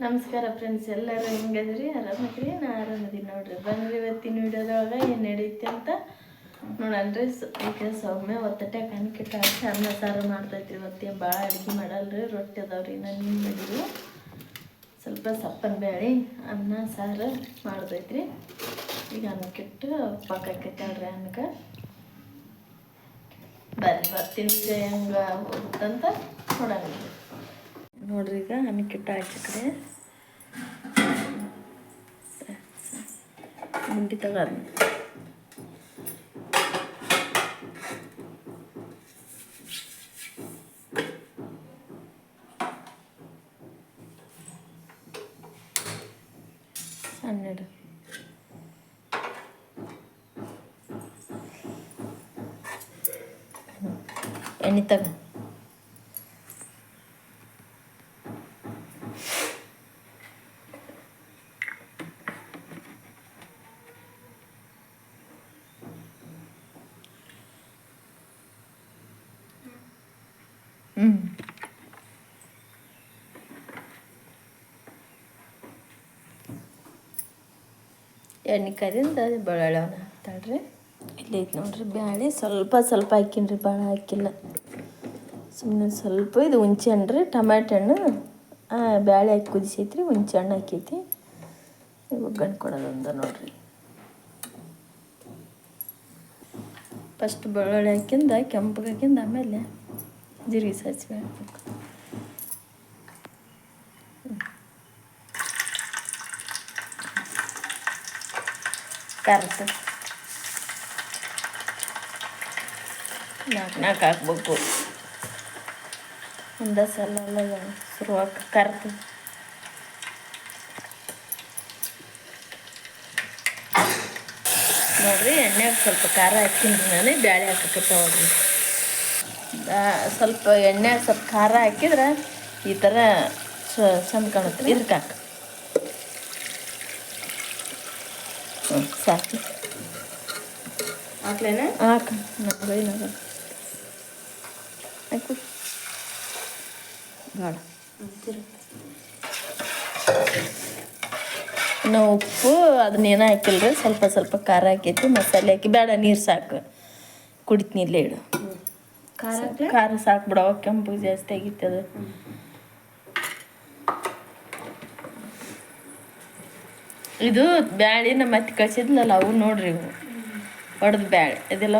ನಮಸ್ಕಾರ ಫ್ರೆಂಡ್ಸ್ ಎಲ್ಲರೂ ಹೆಂಗದ್ರಿ ಆರಾಮದ್ರಿ ನಾ ಆರಾಮದೀನಿ ನೋಡ್ರಿ. ಬಂದ್ರಿ ಇವತ್ತಿನ ವಿಡಿಯೋದೊಳಗೆ ಏನು ನಡೆಯುತ್ತೆ ಅಂತ ನೋಡಲ್ರಿ ಸ- ಈಗ ಸೌಮ್ಯ ಒತ್ತಟೆ ಕಣ್ಕಿಟ್ಟ ಅನ್ನ ಸಾರು ಮಾಡ್ತೈತಿ ಇವತ್ತೇನು ಭಾಳ ಅಡುಗೆ ಮಾಡಲ್ರಿ. ರೊಟ್ಟಿ ಅದಾವ್ರಿ ನಾನು ನಿಮ್ಮ ಮಾಡಿದ್ರು ಸ್ವಲ್ಪ ಸಪ್ಪನ ಬೇಳೆ, ಅನ್ನ, ಸಾರು ಮಾಡ್ತೈತ್ರಿ. ಈಗ ಅನ್ನಕ್ಕಿಟ್ಟು ಪಕ್ಕಕ್ಕಿಟ್ಟಾಳ್ರಿ ಅನ್ನಕ್ಕೆ. ಬರ್ರಿ ಬರ್ತೀನಿ ಹೆಂಗೆ ಹೋಗುತ್ತಂತ ನೋಡೋಣ. ನೋಡ್ರಿ ಈಗ ಅನ್ನಕ್ಕಿಟ್ಟು ಹಾಕಿ ಕಡೆ ಮುಂಡಿ ತಗೋದು ಹನ್ನೆರಡು ಎಣ್ಣೆ ತಗ. ಎಣ್ಣೆ ಕರಿಂದ ಬಳೆ ಹಾಕ್ತಾಳ್ರಿ. ಇಲ್ಲಿ ಐತೆ ನೋಡ್ರಿ ಬ್ಯಾಳೆ ಸ್ವಲ್ಪ ಸ್ವಲ್ಪ ಹಾಕಿನ್ರಿ ಭಾಳ ಹಾಕಿಲ್ಲ. ಸುಮ್ಮನೆ ಸ್ವಲ್ಪ ಇದು ಹುಂಚೆ ಹಣ್ಣು ರೀ ಟಮಾಟೆ ಹಣ್ಣು. ಹಾಂ ಬ್ಯಾಳೆ ಹಾಕಿ ಕುದಿಸೈತ್ರಿ ಹುಂಚೆ ಹಣ್ಣು ಹಾಕೈತಿ. ಒಗ್ಗರಣೆ ಕೊಡೋದೊಂದು ನೋಡ್ರಿ. ಫಸ್ಟ್ ಬೆಳ್ಳುಳ್ಳಿ ಹಾಕಿಂದ ಕೆಂಪಗೆ ಹಾಕಿಂದ ಆಮೇಲೆ ಜೀರಿಗೆ ಸಾಸಿವೆ ಹಾಕ್ಬೇಕು ಕರ್ತ ನಾಲ್ಕು ನಾಲ್ಕು ಹಾಕ್ಬೇಕು ಒಂದೇ ಸಲ ಎಲ್ಲ ಶುರುವಾಕ ಕರ್ತು ನೋಡ್ರಿ ಎಣ್ಣೆಗೆ ಸ್ವಲ್ಪ ಖಾರ ಹಾಕಿನ್ರಿ ನಾನು ಬ್ಯಾಳೆ ಹಾಕಕ್ಕೆ ನೋಡ್ರಿ ಸ್ವಲ್ಪ ಎಣ್ಣೆ ಸ್ವಲ್ಪ ಖಾರ ಹಾಕಿದ್ರೆ ಈ ಥರ ಚಂದ ಕಾಣುತ್ತೆ. ಇರ್ಕಾಕ ಹ್ಞೂ ಸಾಕು. ಹಾಕ್ಲೇನ ಹಾಕ. ಇನ್ನು ಉಪ್ಪು ಅದನ್ನೇನು ಹಾಕಿಲ್ರಿ. ಸ್ವಲ್ಪ ಸ್ವಲ್ಪ ಖಾರ ಹಾಕೈತಿ. ಮಸಾಲೆ ಹಾಕಿ. ಬೇಡ ನೀರು ಸಾಕು. ಕುಡಿತೀನಿ ಇಲ್ಲೇ ಇಡು. ಖಾರ ಸಾಕು ಬಿಡವ ಕೆಂಪು ಜಾಸ್ತಿ ಆಗಿತ್ತದ ಇದು ಬ್ಯಾಳಿ ನಮ್ಮ ಮತ್ತೆ ಕಳ್ಸಿದ್ಲಲ್ಲ ಅವು ನೋಡ್ರಿ ಇವು. ಹೊಡೆದ ಬ್ಯಾಳಿ. ಇದೆಲ್ಲ?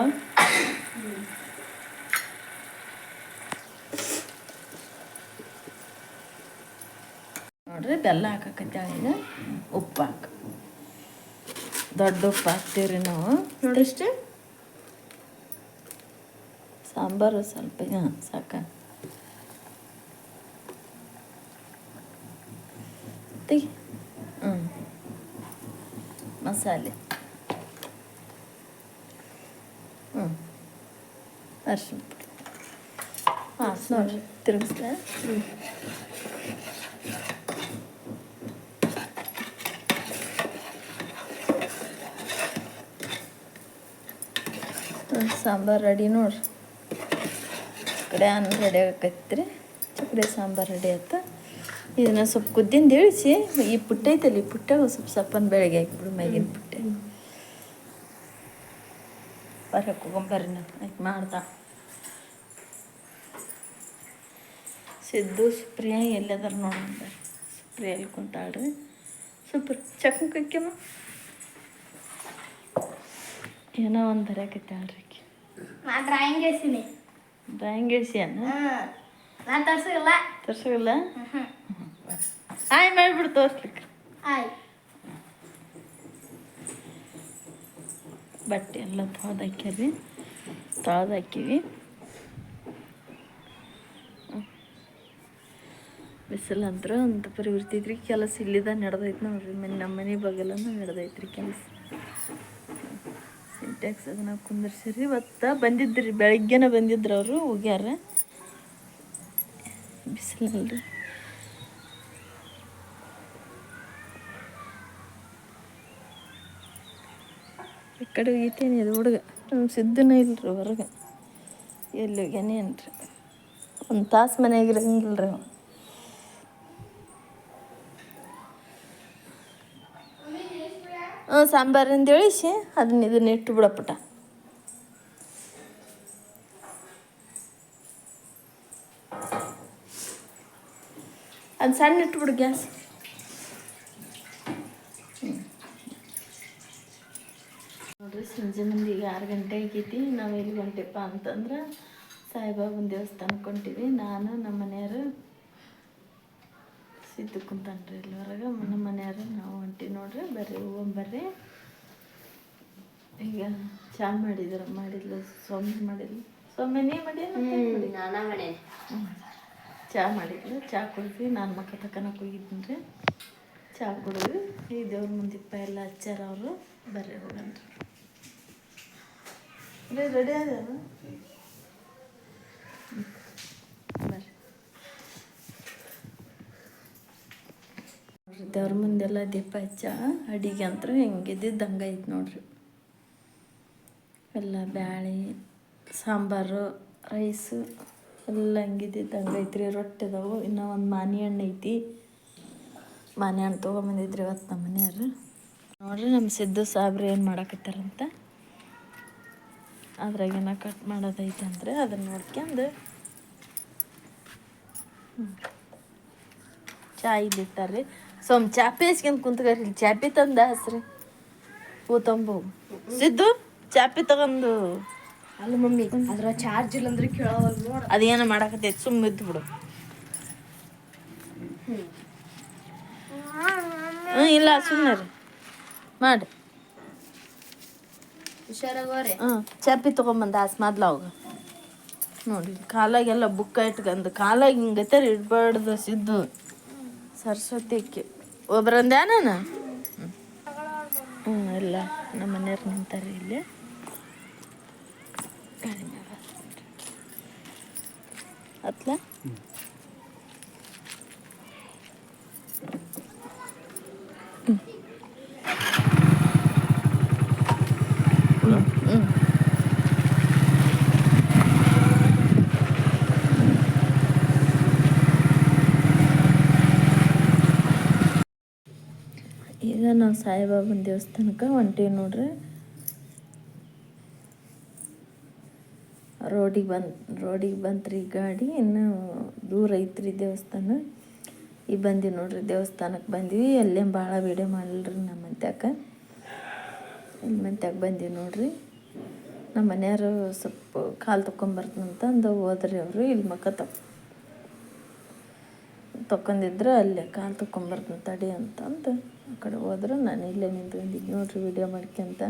ನೋಡ್ರಿ ಬೆಲ್ಲ ಹಾಕಕತ್ತಾಳ ಈಗ ಉಪ್ಪು ಹಾಕ ದೊಡ್ಡ ಉಪ್ಪು ಹಾಕ್ತೀವ್ರಿ ನಾವು ನೋಡಿಷ್ಟು ಸಾಂಬಾರು ಸ್ವಲ್ಪ ಹಾಂ ಸಾಕ. ತೆಗಿ ಹ್ಞೂ, ಮಸಾಲೆ. ಹ್ಞೂ ಅರ್ಶಿಣ ಪುಡಿ. ಹಾಂ ನೋಡ್ರಿ ತಿರುಗಿಸ್ದೆ ಸಾಂಬಾರು ರೆಡಿ ನೋಡ್ರಿ ಪ್ಯಾನ್ ರೆಡಿ ಆಗಕತ್ತಿರಿ ಚಕ್ರಿ ಸಾಂಬಾರು ರೆಡಿ ಆಯ್ತು ಇದನ್ನ ಸ್ವಲ್ಪ ಕುದ್ದಿಂದ ಇಳಿಸಿ ಈ ಪುಟ್ಟ ಐತಲ್ಲ ಈ ಪುಟ್ಟಾಗ ಸ್ವಲ್ಪ ಸಪ್ಪನ ಬೆಳಗ್ಗೆ ಹಾಕಿಬಿಡು ಮೈಗಿನ ಪುಟ್ಟೆ. ಬರಕ್ಕೆ ಹೋಗೊಂಬರ್ರಿ ನಾನು ಆಯ್ತು ಮಾಡ್ದ ಸಿದ್ದು ಸುಪ್ರಿಯ ಎಲ್ಲದಾರ ನೋಡೋಣ ಸುಪ್ರಿಯ ಎಲ್ಲಿ ಕುಂತಾಳ್ರಿ? ಸುಪ್ರ ಚಕ್ಕಮ್ಮ ಏನೋ ಒಂದು ಬರಕೈತೆ ಆಳ್ರಿ ನಾ ಡ್ರಾಯಿಂಗ್ ಹೇಳ್ತೀನಿ ಡ್ರಾಯಿಂಗ್ ಇಳಿಸಿ ಅನ್ನ ನಾ ತರ್ಸಿಲ್ಲ ತರ್ಸೋಲ್ಲ ಆಯ್ ಮಾಡಿಬಿಡು ತೋರಿಸ್ಲಿಕ್ಕೆ ಆಯ್ ಬಟ್ಟೆ ಎಲ್ಲ ತೊಳೆದು ಹಾಕ್ಯಾರಿ ತೊಳೆದು ಹಾಕಿವಿ ಬಿಸಿಲು ಅಂದ್ರೆ ಅಂತ ಪರಿ ಇರ್ತೈತ್ರಿ ಕೆಲಸ ಇಲ್ಲಿದ ನಡೆದೈತೆ ನೋಡ್ರಿ ಮನೆ ನಮ್ಮ ಮನೆ ಬಗಲನ್ನು ನಡೆದೈತ್ರಿ ಕೆಲಸ ಸಿಂಟ್ಯಾಕ್ಸ್ ಅದನ್ನ ಕುಂದರ್ಸಿರಿ. ಇವತ್ತು ಬಂದಿದ್ರಿ, ಬೆಳಗ್ಗೆನ ಬಂದಿದ್ರು ಅವರು, ಹೋಗ್ಯಾರ. ಬಿಸಿಲಲ್ರಿ. ಈ ಕಡೆ ಹೋಗಿತೇನೆ ಅದು ಹುಡುಗ. ನಮ್ಮ ಸಿದ್ದನ ಇಲ್ರಿ ಹೊರಗೆ. ಎಲ್ಲಿ ಹೋಗ್ಯಾನೇನ್ರಿ ಒಂದು ತಾಸು ಮನೆಯಾಗಿರಂಗಿಲ್ಲ ರೀ ಸಾಂಬಾರಿಂದ ಇಳಿಸಿ ಅದನ್ನ ಇದನ್ನ ಇಟ್ಟು ಬಿಡಪ್ಪಟ. ಅದು ಸಣ್ಣ ಇಟ್ಬಿಡು ಗ್ಯಾಸ್. ನೋಡ್ರಿ, ಸಂಜೆ ಮುಂದೆ ಈಗ ಆರು ಗಂಟೆ ಆಗೈತಿ. ನಾವು ಎಲ್ಲಿ ಹೊಂಟಿಪ್ಪ ಅಂತಂದ್ರೆ ಸಾಯಿಬಾಬನ ದೇವಸ್ಥಾನಕ್ಕೆ ಹೊಂಟಿವಿ. ನಾನು ನಮ್ಮ ಮನೆಯವರು ಸಿದ್ದು ಕುಂತಾನ್ರಿ ಇಲ್ಲಿ ಹೊರಗೆ. ನಮ್ಮ ಮನೆಯವ್ರ ನಾವು ಹೊಂಟಿ ನೋಡ್ರಿ ಬರ್ರಿ ಹೋಗೊಂಬರ್ರಿ ಈಗ ಚಾ ಮಾಡಿದ್ರ ಮಾಡಿದ್ಲು ಸೊಮ್ಮೆ ಮಾಡಿದ್ಲು. ಸೊಮ್ಮೆ ನೀ ಮಾಡಿ ನಾನಾ ಚಾ ಮಾಡಿದ್ಲು ಚಾ ಕುಡಿದ್ವಿ ನಾನು ಮಕ್ಕ ತಕ್ಕನಕ್ಕೆ ಹೋಗಿದ್ದೀನಿ ರೀ ಚಾ ಕುಡಿದ್ವಿ ಈ ದೇವ್ರ ಮುಂದಿಪ್ಪ ಎಲ್ಲ ಹಚ್ಚಾರ ಅವರು. ಬರ್ರಿ ಹೋಗನ್ರಿ ರೆಡಿ ಅದ ಬರ್ರಿ ನೋಡ್ರಿ ದೇವ್ರ ಮುಂದೆಲ್ಲ ದೀಪ ಹಚ್ಚ, ಅಡಿಗೆ ಅಂತ ಹೆಂಗಿದ್ದಿದ್ದು ಹಂಗೆ ಐತೆ ನೋಡ್ರಿ. ಎಲ್ಲ ಬ್ಯಾಳೆ, ಸಾಂಬಾರು, ರೈಸು ಎಲ್ಲ ಹಂಗಿದ್ದಿದ್ದು ಹಂಗೆ ಐತ್ರಿ. ರೊಟ್ಟಿ ಅದಾವು, ಇನ್ನೂ ಒಂದು ಮಾನಿ ಹಣ್ಣು ಐತಿ. ಮಾನಿ ಹಣ್ಣು ತೊಗೊಂಬಂದಿದ್ರಿ ಇವತ್ತು ನಮ್ಮ ಮನೆಯವ್ರು ನೋಡ್ರಿ ನಮ್ಮ ಸಿದ್ದು ಸಾಬ್ರಿ ಏನು ಮಾಡಕತ್ತಾರಂತ. ಅದ್ರಾಗೇನ ಕಟ್ ಮಾಡೋದೈತೆ ಅಂದರೆ ಅದನ್ನು ನೋಡ್ಕೊಂಡು ಚಾಯ್ ಇಲ್ಲಿಟ್ಟಾರ್ರಿ ಸೊಮ್ ಚಾಪೆ ಹಚ್ಕೊಂಡು ಕುಂತ್ಕರಿ ಚಾಪೆ ತಂದ ಹಸ್ರಿ ಹೂ ತಂಬು ಸಿದ್ದು ಚಾಪೆ ತಗೊಂಡು ಅಲ್ಲ ಮಮ್ಮಿ ಅದ್ರ ಚಾರ್ಜ್ ಇಲ್ಲ ಅಂದ್ರೆ ಕೇಳವಲ್ ನೋಡ. ಅದೇನು ಮಾಡಕತ್ತೈತಿ ಸುಮ್ಮ ಇದ್ದು ಬಿಡು. ಹ್ಞೂ ಇಲ್ಲ ಸುಮ್ಮನೆ ರೀ ಮಾಡಿ. ಹುಷಾರಾಗೋರೆ? ಹಾಂ ಚಾಪಿ ತೊಗೊಂಬಂದ ಆಸ್ ಮೊದ್ಲು ಅವಾಗ. ನೋಡಿ ಕಾಲಾಗೆಲ್ಲ ಬುಕ್ಕ ಇಟ್ಕಂದು ಕಾಲಾಗ ಹಿಂಗತ್ತಾರ ಇಡ್ಬಾರ್ದು ಸಿದ್ದು. ಸರಸ್ವತಿ ಅಕ್ಕಿ ಹ್ಞೂ ಇಲ್ಲ ನಮ್ಮ ಮನೆಯವ್ರು ನಿಂತಾರೆ ಇಲ್ಲಿ. ಗಾಡಿ ಸಾಯಿಬಾಬನ ದೇವಸ್ಥಾನಕ್ಕೆ ಹೊಂಟೀವಿ ನೋಡ್ರಿ. ರೋಡಿಗೆ ಬಂದು, ರೋಡಿಗೆ ಬಂತ್ರಿ ಗಾಡಿ, ಇನ್ನು ದೂರ ಐತ್ರಿ ದೇವಸ್ಥಾನ. ಈಗ ಬಂದೀವಿ ನೋಡ್ರಿ ದೇವಸ್ಥಾನಕ್ಕೆ ಬಂದೀವಿ, ಅಲ್ಲೇ ಭಾಳ ವೀಡಿಯೋ ಮಾಡಲ್ರಿ ನಮ್ಮ ಮಂತ್ಯಾಕ. ಇಲ್ಲಿ ಮಂತ್ಯಾಕ ಬಂದೀವಿ ನೋಡ್ರಿ. ನಮ್ಮ ಮನೆಯವರು ಸ್ವಲ್ಪ ಕಾಲು ತೊಗೊಂಬರ್ತಂತ ಅಂದು ಹೋದ್ರಿ ಅವರು ಇಲ್ಲಿ ಮಕ್ಕ ತಕ್ ತಕೊಂಡಿದ್ರೆ ಅಲ್ಲೇ ಕಾಲು ತೊಗೊಂಬರ್ತೀನಿ ತಡಿ ಅಂತಂದು. ಆ ಕಡೆ ಹೋದ್ರೆ, ನಾನು ಇಲ್ಲೇ ನಿಂತ್ಕೊಂಡಿದ್ದು ನೋಡ್ರಿ ವಿಡಿಯೋ ಮಾಡ್ಕೊಂತ.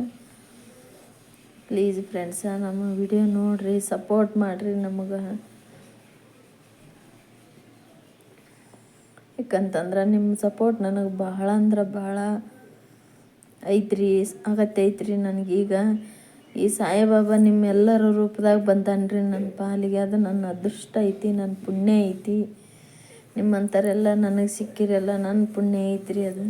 ಪ್ಲೀಸ್ ಫ್ರೆಂಡ್ಸ ನಮ್ಮ ವಿಡಿಯೋ ನೋಡ್ರಿ ಸಪೋರ್ಟ್ ಮಾಡಿರಿ ನಮಗೆ. ಯಾಕಂತಂದ್ರೆ ನಿಮ್ಮ ಸಪೋರ್ಟ್ ನನಗೆ ಬಹಳ ಅಂದ್ರೆ ಬಹಳ ಐತ್ರಿ ಅಗತ್ಯ ಐತ್ರಿ ನನಗೀಗ ಈ ಸಾಯಿಬಾಬಾ ನಿಮ್ಮೆಲ್ಲರ ರೂಪದಾಗ ಬಂದಾನ್ರಿ ನನ್ನ ಪಾಲಿಗೆ. ಅದು ನನ್ನ ಅದೃಷ್ಟ ಐತಿ ನನ್ನ ಪುಣ್ಯ ಐತಿ. ನಿಮ್ಮಂಥರೆಲ್ಲ ನನಗೆ ಸಿಕ್ಕಿರಲ್ಲ ನನ್ನ ಪುಣ್ಯ ಐತ್ರಿ ಅದು.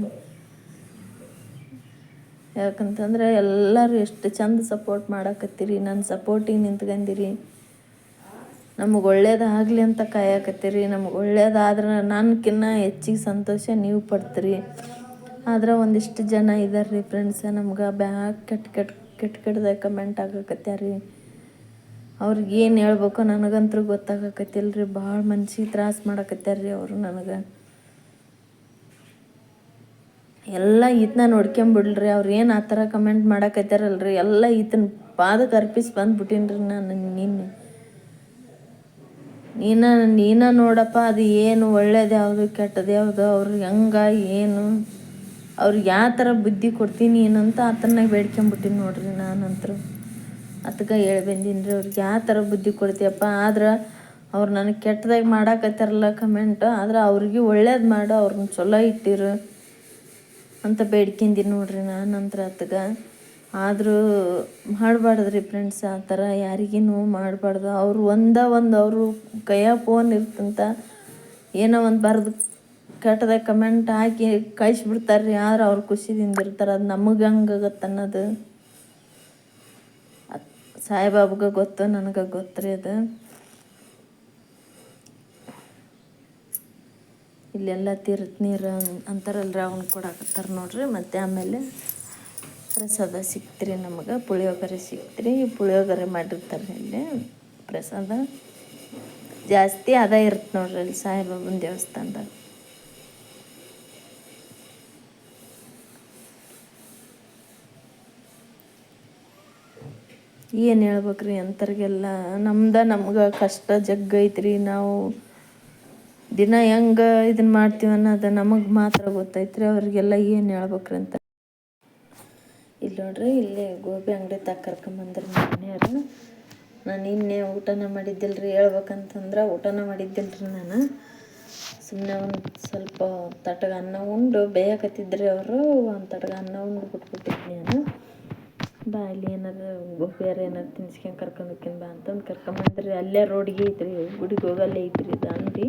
ಯಾಕಂತಂದ್ರೆ ಎಲ್ಲರೂ ಎಷ್ಟು ಚಂದ ಸಪೋರ್ಟ್ ಮಾಡಾಕತ್ತೀರಿ, ನನ್ನ ಸಪೋರ್ಟಿಗೆ ನಿಂತ್ಕೊಂಡಿರಿ ನಮಗೆ ಒಳ್ಳೇದಾಗಲಿ ಅಂತ ಕಾಯಕತ್ತೀರಿ, ನಮಗೆ ಒಳ್ಳೇದಾದ್ರೆ ನನ್ಕಿನ್ನ ಹೆಚ್ಚಿಗೆ ಸಂತೋಷ ನೀವು ಪಡ್ತೀರಿ. ಆದ್ರೆ ಒಂದಿಷ್ಟು ಜನ ಇದ್ದಾರೆ ರೀ ಫ್ರೆಂಡ್ಸ ನಮ್ಗೆ ಬ್ಯಾಗ್ ಕೆಟ್ಟ ಕೆಟ್ಟ ಕೆಟ್ಟ ಕೆಟ್ಟದಾಗ ಕಮೆಂಟ್ ಆಗಕತ್ಯಾರಿ ಅವ್ರಿಗೆ ಏನು ಹೇಳ್ಬೇಕು ನನಗಂತೂ ಗೊತ್ತಾಗಕತ್ತಿಲ್ಲ ರೀ ಭಾಳ ಮನ್ಸಿಗೆ ತ್ರಾಸ ಮಾಡಕತ್ಯಾರ ರೀ ಅವರು ನನಗೆ. ಎಲ್ಲ ಈತನ ನೋಡ್ಕೊಂಬಿಡ್ಲ್ರಿ. ಅವ್ರು ಏನು ಆ ಥರ ಕಮೆಂಟ್ ಮಾಡಕತ್ಯಾರಲ್ರಿ. ಎಲ್ಲ ಈತನ ಪಾದಕ್ಕೆ ಅರ್ಪಿಸಿ ಬಂದ್ಬಿಟ್ಟಿನ್ರಿ ನಾನು ನಿನ್ನೆ. ನೀನ ನೀನ ನೋಡಪ್ಪ, ಅದು ಏನು ಒಳ್ಳೇದು ಯಾವುದು, ಕೆಟ್ಟದ ಯಾವುದು ಅವ್ರಿಗೆ ಹೆಂಗ, ಏನು ಅವ್ರಿಗೆ ಯಾವ ಥರ ಬುದ್ಧಿ ಕೊಡ್ತೀನಿ ಏನಂತ ಆತನಾಗ ಬೇಡ್ಕೊಂಬಿಟ್ಟಿನಿ ನೋಡ್ರಿ ನಾನಂತರೂ. ಅದಕ್ಕೆ ಹೇಳಿ ಬಂದೀನಿ ರೀ ಅವ್ರಿಗೆ ಯಾವ ಥರ ಬುದ್ಧಿ ಕೊಡ್ತೀಯಪ್ಪ, ಆದ್ರೆ ಅವ್ರು ನನಗೆ ಕೆಟ್ಟದಾಗಿ ಮಾಡಾಕತ್ತಾರಲ್ಲ ಕಮೆಂಟ್ ಆದ್ರೆ ಅವ್ರಿಗೆ ಒಳ್ಳೇದು ಮಾಡು ಅವ್ರನ್ನ ಚಲೋ ಇಟ್ಟಿರು ಅಂತ ಬೇಡ್ಕೊಂಡಿನಿ ನೋಡ್ರಿ ನಾನಂತರ ಅತ್ಗ ಆದರೂ ಮಾಡಬಾರ್ದ್ರಿ ಫ್ರೆಂಡ್ಸ್ ಆ ಥರ ಯಾರಿಗೂ ಮಾಡಬಾರ್ದು. ಅವ್ರು ಒಂದ ಒಂದು ಅವರು ಕೈಯಾಗ ಫೋನ್ ಇರ್ತಂತ ಏನೋ ಒಂದು ಬರೆದು ಕೆಟ್ಟದಾಗ ಕಮೆಂಟ್ ಹಾಕಿ ಕಳಿಸ್ಬಿಡ್ತಾರೆ ರೀ ಆದ್ರೆ ಅವ್ರು ಖುಷಿದಿಂದ ಇರ್ತಾರೆ, ಅದು ನಮಗೆ ಹಂಗಾಗತ್ತೆ ಅನ್ನೋದು. ಸಾಯಿಬಾಬಾಗ ಗೊತ್ತು ನನಗೆ ಗೊತ್ತ್ರಿ ಅದು. ಇಲ್ಲೆಲ್ಲ ತೀರ್ಥ ನೀರು ಅಂತಾರಲ್ರಿ ರಾವಣ ಕೊಡಾಕತ್ತಾರ ನೋಡ್ರಿ, ಮತ್ತೆ ಆಮೇಲೆ ಪ್ರಸಾದ ಸಿಕ್ತ್ರಿ ನಮಗೆ, ಪುಳಿಯೋಗರೆ ಸಿಕ್ತ್ರಿ, ಪುಳಿಯೋಗರೆ ಮಾಡಿರ್ತಾರೆ ಇಲ್ಲಿ. ಪ್ರಸಾದ ಜಾಸ್ತಿ ಅದ ಇರುತ್ತೆ ನೋಡ್ರಿ ಅಲ್ಲಿ ಸಾಯಿಬಾಬನ ದೇವಸ್ಥಾನದಾಗ. ಏನು ಹೇಳ್ಬೇಕ್ರಿ ಅಂಥವ್ರಿಗೆಲ್ಲ ನಮ್ದು ನಮ್ಗೆ ಕಷ್ಟ ಜಗ್ಗೈತ್ರಿ ನಾವು ದಿನ ಹೆಂಗೆ ಇದನ್ನ ಮಾಡ್ತೀವಿ ಅನ್ನೋದು ನಮಗೆ ಮಾತ್ರ ಗೊತ್ತೈತ್ರಿ. ಅವ್ರಿಗೆಲ್ಲ ಏನು ಹೇಳ್ಬೇಕ್ರಿ ಅಂತ. ಇಲ್ಲಿ ನೋಡ್ರಿ, ಇಲ್ಲೇ ಗೋಬಿ ಅಂಗಡಿ ತಗ ಕರ್ಕೊಂಬಂದ್ರಿ ಮನೆಯವರು. ನಾನು ಇನ್ನೇ ಊಟನ ಮಾಡಿದ್ದಿಲ್ರಿ. ಹೇಳ್ಬೇಕಂತಂದ್ರೆ ಊಟನ ಮಾಡಿದ್ದಿಲ್ರಿ ನಾನು. ಸುಮ್ಮನೆ ಒಂದು ಸ್ವಲ್ಪ ತಟಗ ಅನ್ನ ಉಂಡು, ಬೇಯಕತ್ತಿದ್ರಿ ಅವರು. ಒಂದು ತಟಗ ಅನ್ನ ಉಂಡು ಬಿಟ್ಬಿಟ್ಟಿದ್ದೆ ನಾನು. ಬಾ, ಅಲ್ಲಿ ಏನಾರ ಬೇರೆ ಏನಾರು ತಿನ್ಸ್ಕೊಂಡು ಕರ್ಕೊಂಡು ಹೋಕಿನ್ ಬಾ ಅಂತಂದು ಕರ್ಕೊಂಬಂದ್ರಿ ಅಲ್ಲೇ ರೋಡಿಗೆ ಐತ್ರಿ, ಗುಡಿಗೆ ಹೋಗಲ್ಲೇ ಐತ್ರಿ ಇದು ಅಂಗಡಿ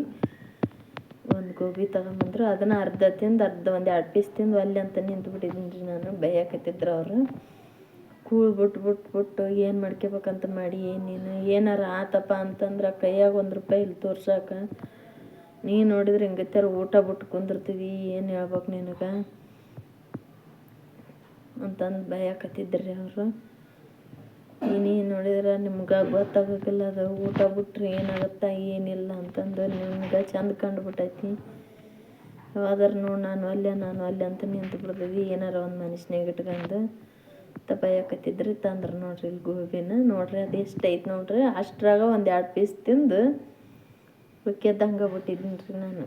ಒಂದು ಗೋಬಿ ತಗೊಂಬಂದ್ರು ಅದನ್ನು ಅರ್ಧ ತಿಂದು ಅರ್ಧ ಒಂದು ಎರಡು ಪೀಸ್ ತಿಂದು ಅಲ್ಲಿ ಅಂತ ನಿಂತು ಬಿಟ್ಟಿದ್ದೀನಿ ರೀ ನಾನು, ಬೈಯಕತ್ತಿದ್ರು ಅವರು. ಕೂಳು ಬಿಟ್ಟು ಬಿಟ್ಟು ಬಿಟ್ಟು ಏನು ಮಾಡ್ಕೋಬೇಕಂತ ಮಾಡಿ ನೀನು ಏನಾರ ಆತಪ್ಪ ಅಂತಂದ್ರೆ ಕೈಯಾಗ ಒಂದು ರೂಪಾಯಿ ಇಲ್ಲಿ ತೋರ್ಸಾಕ. ನೀ ನೋಡಿದ್ರೆ ಹಿಂಗತ್ತಾರ ಊಟ ಬಿಟ್ಟು ಕುಂದಿರ್ತೀವಿ, ಏನು ಹೇಳ್ಬೇಕು ನಿನಗೆ? ಅಂತಂದು ಭಯಕತ್ತಿದ್ರಿ ಅವರು. ಇನ್ನೇನು ನೋಡಿದ್ರೆ ನಿಮ್ಗೆ ಗೊತ್ತಾಗೋಕ್ಕಿಲ್ಲ ಅದು ಊಟ ಬಿಟ್ರೆ ಏನಾಗುತ್ತೆ, ಏನಿಲ್ಲ ಅಂತಂದು ನಿಮ್ಗೆ ಚಂದ ಕಂಡುಬಿಟ್ಟೈತಿ. ಯಾವಾಗಾರ ನೋಡಿ ನಾನು ಅಲ್ಲೆ ನಾನು ಅಲ್ಲೆ ಅಂತ ನಿಂತು ಬಿಡ್ತೀವಿ ಏನಾರ ಒಂದು ಮನುಷ್ಯನಾಗ ಇಟ್ಕೊಂಡು ಅಂತ ಭಯಕತ್ತಿದ್ರಿ ತಂದ್ರೆ ನೋಡ್ರಿ ಇಲ್ಲಿ ಗೋಬಿನ. ನೋಡ್ರಿ ಅದು ಎಷ್ಟು ಐತೆ ನೋಡ್ರಿ. ಅಷ್ಟರಾಗ ಒಂದು ಎರಡು ಪೀಸ್ ತಿಂದು ಉಕ್ಕೆದ್ದಂಗೆ ಬಿಟ್ಟಿದ್ದೀನಿ ರೀ ನಾನು.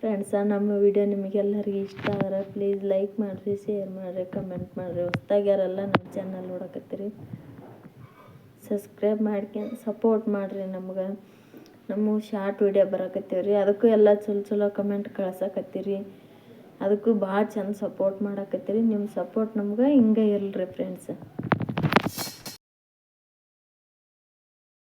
ಫ್ರೆಂಡ್ಸ ನಮ್ಮ ವಿಡಿಯೋ ನಿಮಗೆಲ್ಲರಿಗೂ ಇಷ್ಟ ಆದರೆ ಪ್ಲೀಸ್ ಲೈಕ್ ಮಾಡಿರಿ ಶೇರ್ ಮಾಡಿರಿ ಕಮೆಂಟ್ ಮಾಡಿರಿ. ಹೊಸ್ದಾಗ್ಯಾರೆಲ್ಲ ನಮ್ಮ ಚಾನಲ್ ನೋಡಕತ್ತೀರಿ. ಸಬ್ಸ್ಕ್ರೈಬ್ ಮಾಡ್ಕೊಂಡು ಸಪೋರ್ಟ್ ಮಾಡಿರಿ ನಮ್ಗೆ. ನಮ್ಮ ಶಾರ್ಟ್ ವಿಡಿಯೋ ಬರಕತ್ತೀವಿ ರೀ. ಅದಕ್ಕೂ ಎಲ್ಲ ಚಲೋ ಚಲೋ ಕಮೆಂಟ್ ಕಳ್ಸಕತ್ತೀರಿ. ಅದಕ್ಕೂ ಭಾಳ ಚಂದ ಸಪೋರ್ಟ್ ಮಾಡಕತ್ತೀರಿ. ನಿಮ್ಮ ಸಪೋರ್ಟ್ ನಮ್ಗೆ ಹಿಂಗೆ ಇರಲಿ ಫ್ರೆಂಡ್ಸ್